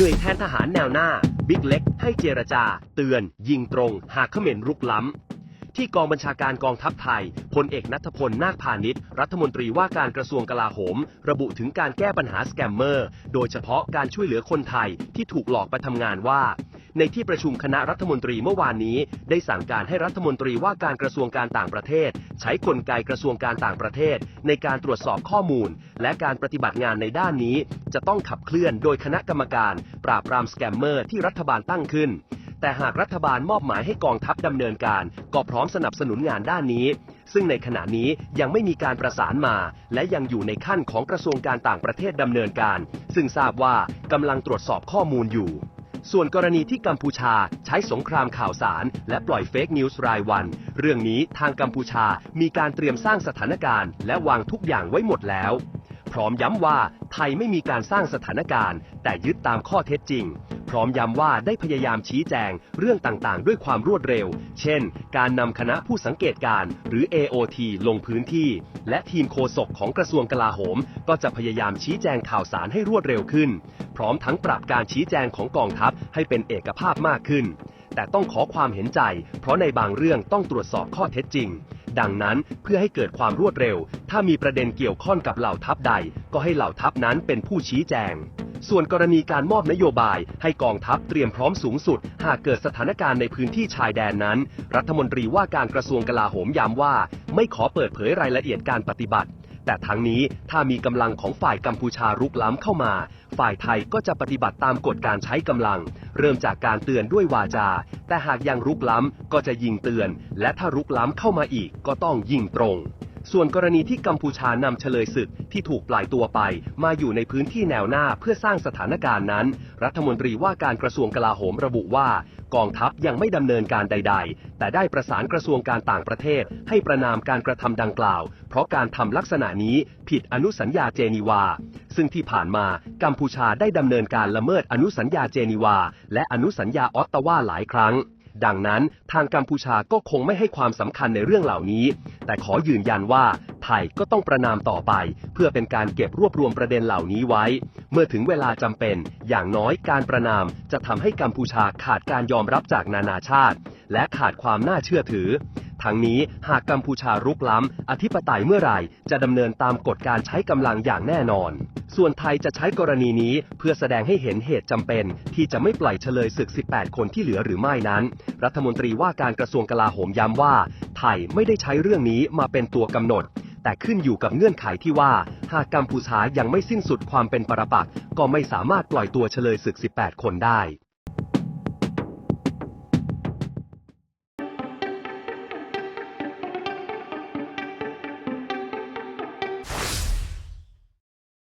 หน่วยแทนทหารแนวหน้า บิ๊กเล็ก ให้เจรจา เตือน ยิงตรง หากเขม่นรุกล้ำ ที่กองบัญชาการกองทัพไทยพลเอกนัทพลนาคพาณิชย์รัฐมนตรีว่าการกระทรวงกลาโหม ระบุถึงการแก้ปัญหาสแกมเมอร์ โดยเฉพาะการช่วยเหลือคนไทยที่ถูกหลอกไปทำงานว่า ในที่ประชุมคณะรัฐมนตรีเมื่อวานนี้ ได้สั่งการให้รัฐมนตรีว่าการกระทรวงการต่างประเทศ ใช้กลไกกระทรวงการต่างประเทศ ในการตรวจสอบข้อมูล และการปฏิบัติงานในด้านนี้ จะต้องขับเคลื่อนโดยคณะกรรมการ ปราบปรามสแกมเมอร์ที่รัฐบาลตั้งขึ้น แต่หากรัฐบาลมอบหมายให้กองทัพดำเนินการ ก็พร้อมสนับสนุนงานด้านนี้ ซึ่งในขณะนี้ยังไม่มีการประสานมา และยังอยู่ในขั้นของกระทรวงการต่างประเทศดำเนินการ ซึ่งทราบว่ากำลังตรวจสอบข้อมูลอยู่ ส่วนกรณีที่กัมพูชาใช้สงครามข่าวสาร และปล่อยเฟกนิวส์รายวัน เรื่องนี้ทางกัมพูชามีการเตรียมสร้างสถานการณ์ และวางทุกอย่างไว้หมดแล้ว พร้อมย้ำว่าไทยไม่มีการสร้างสถานการณ์ แต่ยึดตามข้อเท็จจริง พร้อมย้ำว่าได้พยายามชี้แจงเรื่องต่างๆ ด้วยความรวดเร็ว เช่น การนำคณะผู้สังเกตการณ์หรือ AOT ลงพื้นที่ และทีมโฆษกของกระทรวงกลาโหม ก็จะพยายามชี้แจงข่าวสารให้รวดเร็วขึ้น พร้อมทั้งปรับการชี้แจงของกองทัพให้เป็นเอกภาพมากขึ้น แต่ต้องขอความเห็นใจ เพราะในบางเรื่องต้องตรวจสอบข้อเท็จจริงดังนั้นเพื่อให้เกิดความรวดเร็ว ถ้ามีประเด็นเกี่ยวข้องกับเหล่าทัพใด ก็ให้เหล่าทัพนั้นเป็นผู้ชี้แจง ส่วนกรณีการมอบนโยบายให้กองทัพเตรียมพร้อมสูงสุด หากเกิดสถานการณ์ในพื้นที่ชายแดนนั้น รัฐมนตรีว่าการกระทรวงกลาโหมย้ำว่า ไม่ขอเปิดเผยรายละเอียดการปฏิบัติ แต่ทั้งนี้ถ้ามีกำลังของฝ่ายกัมพูชารุกล้ำเข้ามา ฝ่ายไทยก็จะปฏิบัติตามกฎการใช้กำลัง เริ่มจากการเตือนด้วยวาจา แต่หากยังรุกล้ำก็จะยิงเตือน และถ้ารุกล้ำเข้ามาอีกก็ต้องยิงตรง ส่วนกรณีที่กัมพูชานำเฉลยศึกที่ถูกปล่อยตัวไป มาอยู่ในพื้นที่แนวหน้าเพื่อสร้างสถานการณ์นั้น รัฐมนตรีว่าการกระทรวงกลาโหมระบุว่า กองทัพยังไม่ดำเนินการใด ๆ แต่ได้ประสานกระทรวงการต่างประเทศ ให้ประนามการกระทำดังกล่าว เพราะการทำลักษณะนี้ผิดอนุสัญญาเจนีวา ซึ่งที่ผ่านมากัมพูชาได้ดำเนินการละเมิดอนุสัญญาเจนีวา และอนุสัญญาออตตาวาหลายครั้ง ดังนั้นทางกัมพูชาก็คงไม่ให้ความสำคัญในเรื่องเหล่านี้ แต่ขอยืนยันว่าไทยก็ต้องประนามต่อไป เพื่อเป็นการเก็บรวบรวมประเด็นเหล่านี้ไว้ เมื่อถึงเวลาจำเป็น อย่างน้อยการประนามจะทำให้กัมพูชาขาดการยอมรับจากนานาชาติ และขาดความน่าเชื่อถือ ทั้งนี้หากกัมพูชารุกล้ำ อธิปไตยเมื่อไหร่จะดำเนินตามกฎการใช้กำลังอย่างแน่นอน ส่วนไทยจะใช้กรณีนี้เพื่อแสดงให้เห็นเหตุจำเป็น ที่จะไม่ปล่อยเฉลยศึก 18 คนที่เหลือหรือไม่นั้น รัฐมนตรีว่าการกระทรวงกลาโหมย้ำว่า ไทยไม่ได้ใช้เรื่องนี้มาเป็นตัวกำหนด แต่ขึ้นอยู่กับเงื่อนไขที่ว่า หากกัมพูชายังไม่สิ้นสุดความเป็นปรปักษ์ก็ไม่สามารถปล่อยตัวเฉลยศึก 18 คนได้